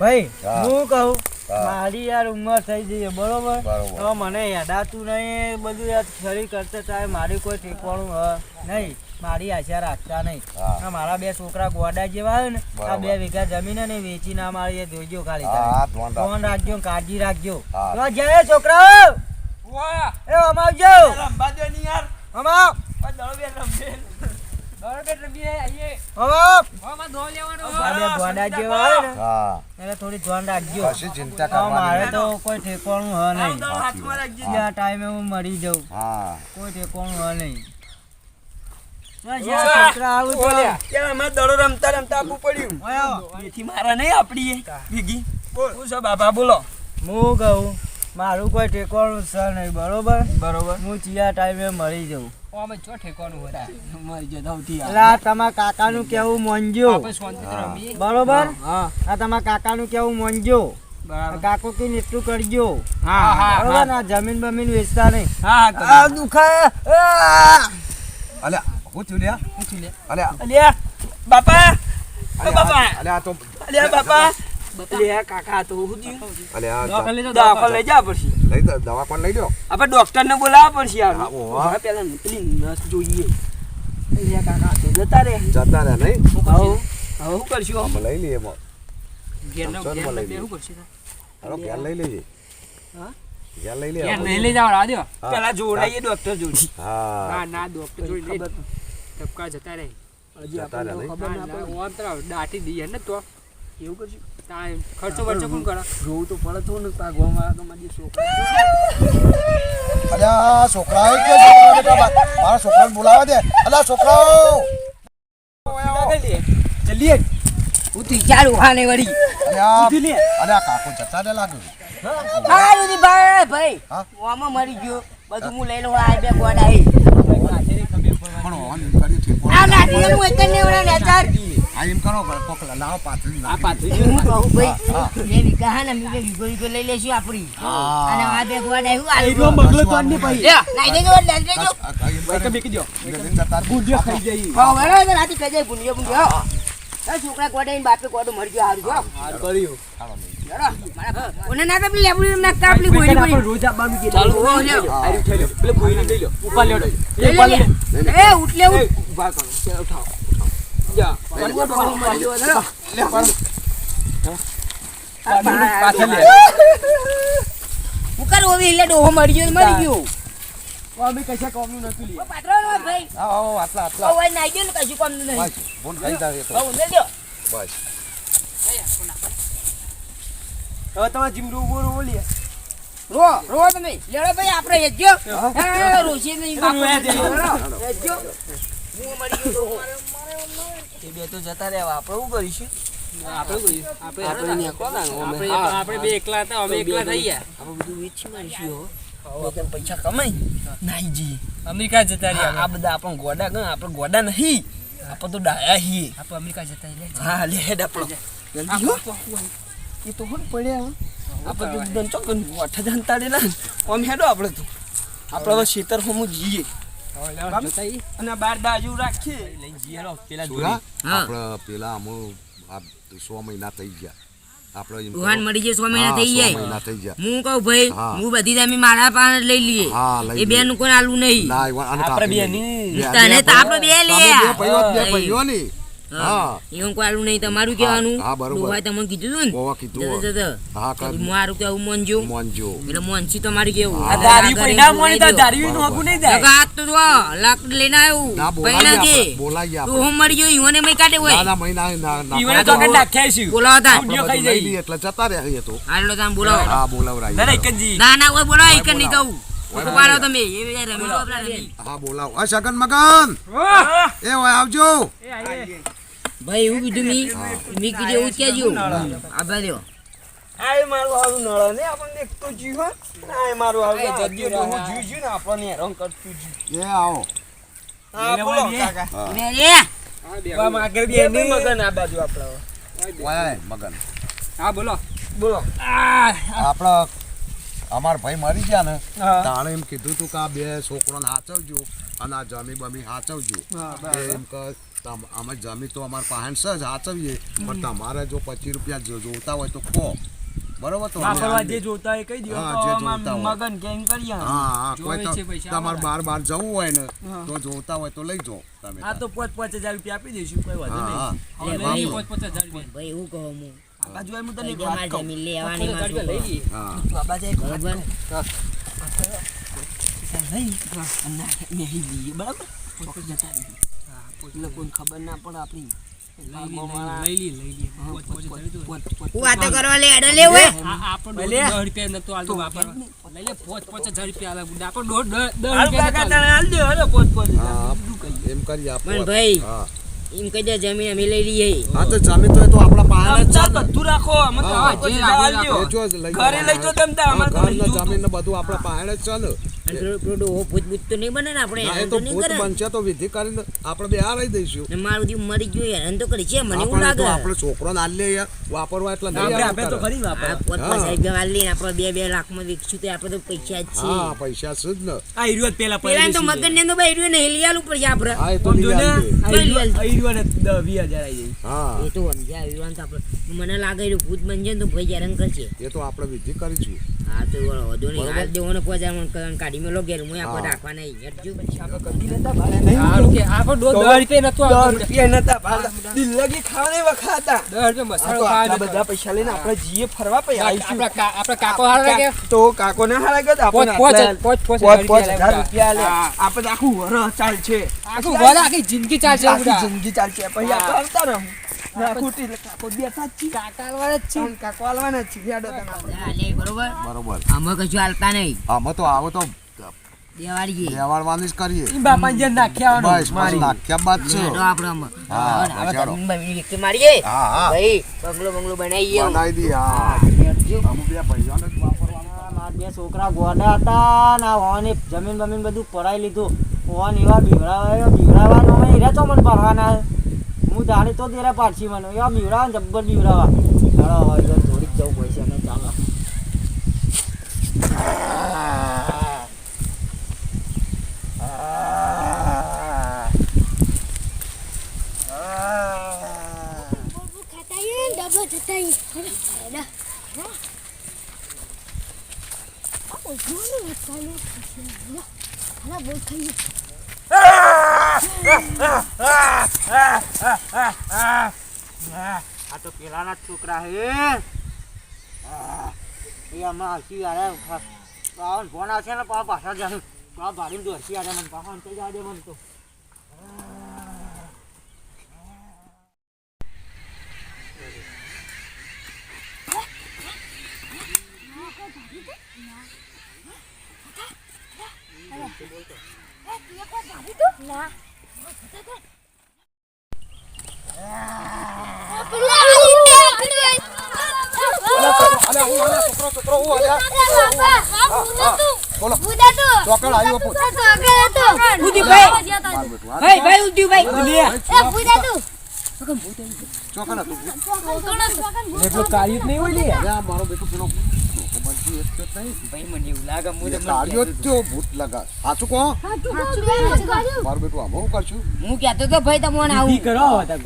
ભાઈ હું. કહું મારી યાર ઉંમર થઈ જઈએ બરોબર. તો મને યાદાતું નહીં બધું યાર શરીર કરતા થાય મારી કોઈ ઠેકવાનું નહીં. મારી આશા રાખતા નહીં. આ મારા બે છોકરા ગોડા જેવા હોય ને આ બે વીઘા જમીન ને વેચી ના મારી જોઈજો ખાલી. ફોન રાખજો. ને કાળજી રાખજો. તો જય છોકરાઓ એ અમાવજો અમાવ થોડી ધ્યાન રાખજો. કશી ચિંતા તો મારે તો કોઈ ઠેકવાનું હ નહીં. સાચી જ્યાં ટાઈમે હું મરી જાઉં. હા. કોઈ ઠેકવાનું હ નહીં. બસ યાર, છોકરા આવું તો ઓય આવો. હું કહું મારું કોઈ ઠેકવાનું છે નહીં બરોબર? બરોબર. હું ચિયા ટાઈમે મરી જાઉં. એટલે આ તમારા કાકાનું કેવું મોંજો બરોબર? આ તમારા કાકાનું કેવું મોંજો આ કાકો કે એટલું કરજો. બરોબર? ને? આ જમીન બમીન વેચતા નહીં. હું થયું લ્યા? બાપા. અલ્યા અલ્યા આ તો અલ્યા બાપા. અલ્યા કાકા તો હું થયું. અલ્યા દવાખાને લઈ જવા પડશે. લઈ દો લઈ લો આપણે ડોક્ટર ને બોલાવવા પડશે યાર. હા, પેલા પેલી નસ જોઈએ. અલ્યા કાકા તો જતા રે જતા રહ્યા નહીં? હવે હવે શું કરશું? અમે લઈ લઈએ એમાં. ઘેરનો ચાલ, ઘેરનો લઈ બે લઈએ. શું કરશે હાલો ઘેર લઈ લેજે. હા? ઘેર લઈ લે યાર લઈ જાવ રાજો પેલા જોડાઈએ ડોક્ટર જોડી. હા. ના ના ડોક્ટર જોઈ ખબર જતા રહે. હજી જતા આપણને ખબર ના પડે. ઓમ તરફ દાટી દઈએ ને તો. એવું કરશું તાય ખર્ચો વર્ચો કોણ કરે? જોવું તો પડે તો ને પા ગોમાં તો મારી છોકરા અલ્યા છોકરાઓ કે બેટા મારા છોકરાને બોલાવા દે. અલ્યા છોકરાઓ! જલ્દી. હું તું ચાલુ હાને વળી. અલ્યા લે. અલ્યા કાકો જતા રે લાગે. હા ભાઈ ભાઈ. ઓમાં મરી ગયો. બધું હું લઈ લઉં આ બે ગોડા હી. પણ ઓન એમ ઠીક આ લાઠી હું એક ને ઓલા આ એમ કરો કોક લાવો પાથરી આ પાથરી હું કહું ભાઈ હા. બે હા ને અમે બે વીઘો વીઘો લઈ લેશું આપણી. અને આ બે ગોડા હું આલી? એનો બગલો તો આની લે નાઈ દેજો નાઈ દેજો એક બેકી દો ગુંડિયો ખાઈ જાય હા બરાબર રાતી કઈ જાય ભૂંડિયો ભૂંડિયો. છોકરા ગોડા ઈને બાપે ગોડો મરી ગયો હારું હારું કર્યું. ઓને ના તો પેલી લેબડી ના કાપલી ગોળી પડી રોજ આપવાનું કે ચાલુ હો લ્યો આર્યું થઈ લો પેલે ભૂઈને લઈ લો ઉપર લે લે લે એ ઉઠ ઉઠ. ઊભા કરો. ચાલ ઉઠાવો. જા. મુકર ઓવી એટલે મરી ગયો મરી ગયો અમે કશા કોમનું કશું કામ નહીં હવે તમે જીમડું ઊભો રહો લે રો રો તમે લેડો ભાઈ આપણે હું મરી ગયો એ બે તો જતા રહ્યા આપણે શું કરીશું? આપણે આપણે આપણે આપણે આપણે બે એકલા હતા અમે એકલા થઈ ગયા. આપણે બધું વેચી મારીશું હો. બે ત્રણ પૈસા કમાઈ. નાઈ જી અમેરિકા જતા રહ્યા આ બધા આપણ ગોડા ગણ આપણે ગોડા નહીં. આપણે તો ડાયા છીએ. આપણે અમેરિકા જતા રહ્યા. હા લે હેડ આપણો. જલ્દી હો. એ તો હોન પડ્યા આપણે તો ના. આમ હેડો આપણે તો. આપણે હવે ખેતર હોમું જઈએ. અને આ બાર બાજુ રાખીએ. લઈને જઈએ પેલા આપણે પેલા અમુ આ સો મહિના થઈ ગયા. આપણે એમ મળી જાય સો મહિના થઈ જાય થઈ ગયા. હું કહું ભાઈ હું. બધી તમે મારા પાસે લઈ લઈએ. એ કોઈ આલું નહીં. ના ઈવન આને આપણે બે ની તને તો આપણે બે લે. હા. એવું કોઈ નહીં તમારું કહેવાનું. હા, બરોબર. ડોહાએ તમને કીધું હતું ને? કીધું જતો હો. મારું કેવું મોનજો મોનજો એટલે મોનસી તમારે કેવું આ તો નું હગું નહીં. જાય લગા તો જો લાકડ લઈને ના આવ્યું કે આપણે, બોલાઈએ આપણે. મરી ગયો ઈવોને મેં કાઢે હોય. ના મહિના ના ના ઈવને તો કઈ નાખ્યા છે બોલાવો તા. આપણે ખાઈ બધું લઈ જઈએ. લઈએ એટલે જતા રહ્યા છીએ તો. હાલો તમે બોલાવો. હા બોલાવરાઈએ. ના એક ના ના ઓય બોલાવો એક નહીં કહું. ઓય તો પાડો તમે. એ રમી. હા બોલાવો. આ સગન મગન. એ ઓય આવજો. ભાઈ એવું કીધું મી. મી કીધું એવું જ કહેજો. આભાર રહ્યો. આય મારું હારું નળ ને આપણને દેખતો જીવ આય મારું હારું જગ્યો તો હું જીવ જીવ ને આપણને હેરાન કરતું જીવ એ આવો. હા બોલો કાકા. લે લે આમ આગળ બે ની મગન આ બાજુ આપણે ઓય મગન. હા બોલો. બોલો. આપણા અમાર ભાઈ મરી ગયા ને તાણે એમ કીધું તું કે આ બે છોકરાને હાચવજો અને આ જમી બમી હાચવજો એમ કે અમે જમી તો અમારે છે જ હાચવીએ. પણ તમારે જો પચીસ રૂપિયા જોતા હોય તો કહો. બરોબર તો. જે જોતા હોય કહી દો જે. મગન કેમ કરીએ હા હા કોઈ તો તમારે બાર બાર જવું હોય ને તો જોતા હોય તો લઈ જાઓ તમે હા તો. પાંચ પાંચ હજાર રૂપિયા આપી દઈશું કોઈ વાંધો. નહીં. પાંચ પાંચ હજાર રૂપિયા. ભાઈ કહું હું. આ તને વાત કહું. જમીન લેવાની પાંચ. હા. આ બરોબર? નહીં બરાબર? જતા એટલે કોઈ ખબર ના પડે આપણી જમીન અમે લઈ લઈએ. હા તો જમી તો જ બધું રાખો જે જો જ ઘરે લઈ જાઓ જમીન બધું આપણા પાસે જ છે ને. અને પેલો પેલો ડોહો ભૂત ભૂત તો નહીં બને ને આપણે હેરાન તો તો નહીં કરે. બનશે તો વિધિ કરીને આપણે બે આ દઈશું. ને મારું ગયું હેરાન તો કરી છે મને એવું લાગે. આપણે છોકરો ના લે વાપરવા એટલે નહીં આપણે તો ખરી વાપરો. આ પોત પાંચ રૂપિયા આપણે બે બે લાખમાં વેચશું તો આપણે તો પૈસા જ છે હા પૈસા છે જ ને. આ હીરો પેલા પેલા તો મગન ને તો ભાઈ લઈ આલું પડશે આપણે. હા એ તો સમજો ને આવીએ. આ હીરો- ને દસ આવી જાય. હા. એ તો સમજ્યા વિવાન તો આપણે મને લાગે રહ્યું ભૂત બનશે ને તો ભાઈ હેરાન કરશે. એ તો આપણે વિધિ કરીશું. હા તો વધુ નહીં. હાલ દેવાનો પોજા મને કાઢી મેલો ઘેર હું આપણે રાખવા નહીં હેઠજો. સારું કે આપણે દો- દસ રૂપિયા નતો આવતો. દસ. રૂપિયા મસાલો ખાવા જતો. પૈસા લઈને આપણે જીએ ફરવા પછી આવીશું આપણા આપણા કાકો હારા લાગે? તો કાકો ના હારા પોચ- પોચ- પોચ પોચ રૂપિયા લે. આપણે આખું વરસ ચાલશે. આખું વર આખી જિંદગી ચાલશે આખી બધા. જિંદગી ચાલશે. પછી આપણે આવતા રહું. ના ખોટી. કાકો બેઠા જ છીએ. કાકા જ છે. ત્રણ જ છીએ હેડો તમે. આપણે. હા, લે, બરોબર. બરોબર. આમાં કશું હાલતા નહીં. આમાં તો આવો તો દેવાડીએ વ્યવહારવાની જ કરીએ. ઈ બાપાને જેમ નાખ્યા બસ મારી. નાખ્યા બાદ છે. હેડો આપણે આમાં. હા, હવે હવે બસ હેડો. જમીન બમીન વિકતી મારીએ. હા હા. ભાઈ બંગલો બંગલો બનાવીએ બનાવી દી હા. હેડજો. બે પૈસાને જ વાપરવાના. મારા બે છોકરા ગોડા હતા ના હોને જમીન બમીન બધું પડાઈ લીધું. હોન એવા બીવડાવા બીવડાવાનો હીરા તો મને પાડવાના હું જાણે તો તેરા પાડશી મને એવા બીવડાવા જબ્બર બીવડાવા ચાલો હવે થોડીક જવું પડશે અને ચાલો. હેડા, હેડા. આ ઓઢવાનું વસાયું છે. હેડા, હેડા, બહુ ખાઈએ. આ તો પેલાના છોકરા હે. એમાં હસી યાર પાવન ફોન આવશે ને પા પાછા જાય પા ભાડી તો હસી યાર મને પાવન તો દે મને તો Thank તું? ના. ભૂત હતું. કાર્ય જ નહીં હોય મારો બેટો પેલો ભગવાનજી એક નહીં. ભાઈ મને એવું લાગે. હું કાઢ્યો જ થયો ભૂત લગા સાચું કહો. મારું બેટું આમાં શું કરશું? હું કહેતો તો ભાઈ તમને આવું. કરો હવે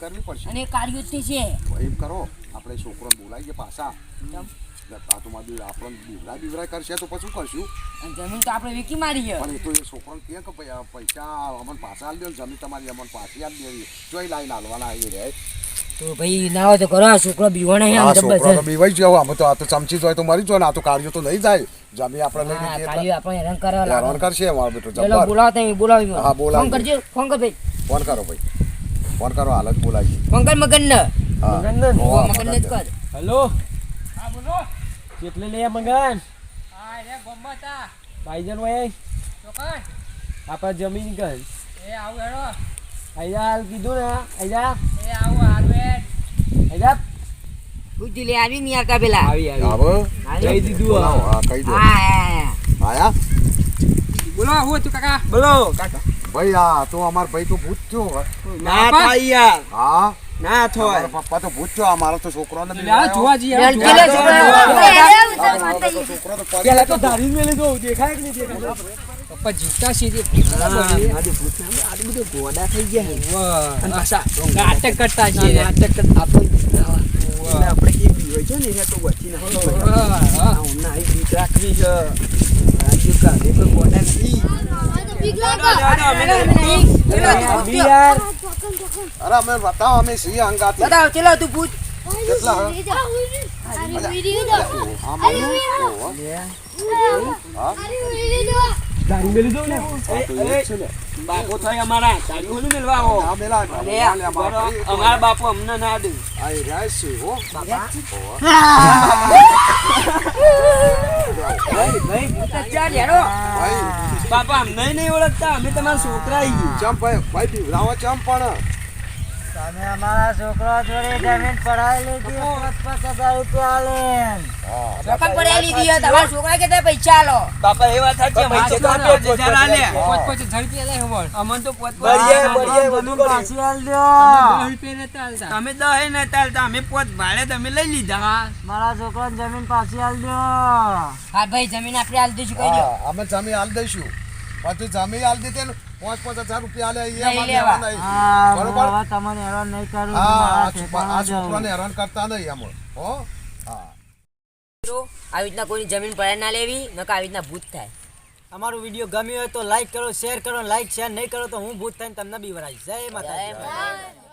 કરવી પડશે. અને કાર્યો જ છે એમ કરો આપણે છોકરોને બોલાવીએ પાછા. આ તો મારી આપણને બીવરા બીવરા કરશે તો પછી કરશું. અને જમીન તો આપણે વેકી મારી છે. પણ એ તો એ છોકરાને કહે કે પૈસા અમને પાછા આલી દો જમીન તમારી અમને પાછી આપી દેવી. જોઈ લાઈન હાલવાના આવી રહે. તો ભાઈ ના હોય તો કરો. આ છોકરો બીવાણે હે આ છોકરો. બીવાઈ જાવ આમ તો આ તો ચમચી જોય તો મરી જો ને. આ તો કાર્યો તો નહીં જાય. જામી આપણે લઈ લીધી કાર્યો આપણે હેરાન કરવા હેરાન કરશે મારો બેટો ચલો જબ્બર તમે બોલાવી હા, બોલાવી. ફોન કરજો. ફોન કર ભાઈ. ફોન કરો ભાઈ. ફોન કરો હાલ જ બોલાવીએ. ફોન કર મગન ને હા. મગનને? મગન ને કર. હેલો? હા બોલો કેટલે લે મગન? હા રે ગોમમાં તા ભાઈજાન ભાઈ ચોકડ. આપણા જમીન ગઈ એ આવ હેડો. આઈજા હાલ કીધું ને આઈજા એ આવું હાલવે આઈજા બુદ્ધિ લે આવી નહીં આવતા પેલા? આવી આવી. આવો. કહી દીધું હા. કહી દો. આયા? બોલો હું હતું કાકા? બોલો. કાકા. ભાઈ આ તો અમાર ભાઈ તો ભૂત થયો. ના થાય યાર. હા? ના થોય. પપ્પા તો ભૂત થયો. અમારો તો છોકરો ને જોવા જઈએ છોકરો તો પેલા તો ધારી મેલી દો દેખાય કે નહીં દેખાય? પણ જીવતા છીએ હા, આજે ભૂતના આ તો બધું ગોડા થઈ ગયા છે. અને પાછા નાટક કરતા આ છીએ નાટક કરતા આપણે કેવી હોય છે ને એને તો વચ્ચે હમણાં આવી બીક રાખવી છે. રાજ્ય કાઢે કોઈ ગોડા નથી. અરે અમે બતાવો અમે છીએ અંગાતી બતાવ ચલો તું પૂછ. કેટલા હે? ગાડી મેલી દઉં ને. બાપો થાય અમારા. તારી હોનું મેલવા આવો મેલા. અમારા બાપુ અમને ના દે. આ રહ્યા છે હો. ભાઈ બાપા અમને નહીં ઓળખતા. અમે તમારા છોકરા છીએ ચમ ભાઈ ભાઈ પીવડાવો ચમ પણ. તમે અમારા છોકરા જોડે જમીન પડાવી લીધી પાંચ પાંચ હજાર રૂપિયા આલે રકમ દી તમારા છોકરા કેટલા પૈસા આલો. બાપા એ વાત સાચી અમે પાંચ છોકરા હજાર, પાંચ. પાંચ પાંચ લે અમને તો બધું બધું પાછી આલ દો. તમે દહે ને ચાલતા અમે પોત ભાડે તમે લઈ લીધા. મારા છોકરાને જમીન પાછી આલ દો. હા ભાઈ જમીન આપણે હાલ દઈશું કહી દો અમે જમી હાલ દઈશું. પછી જમી હાલ દીધી ને પાંચ પાંચ હજાર રૂપિયા આલે એ અમારે લેવા. લેવા નહીં. બરોબર? તમને હેરાન નહીં કરું હા આ. છોકરાને હેરાન કરતા નહીં અમે હો હા આવી રીતના કોઈની જમીન પડે ના લેવી નકર આવી રીતના ભૂત થાય અમારો વીડિયો ગમ્યો હોય તો લાઈક કરો શેર કરો લાઈક શેર નહીં કરો તો હું ભૂત થઈને તમને બી વરાઈશ જય માતાજી જય માતા.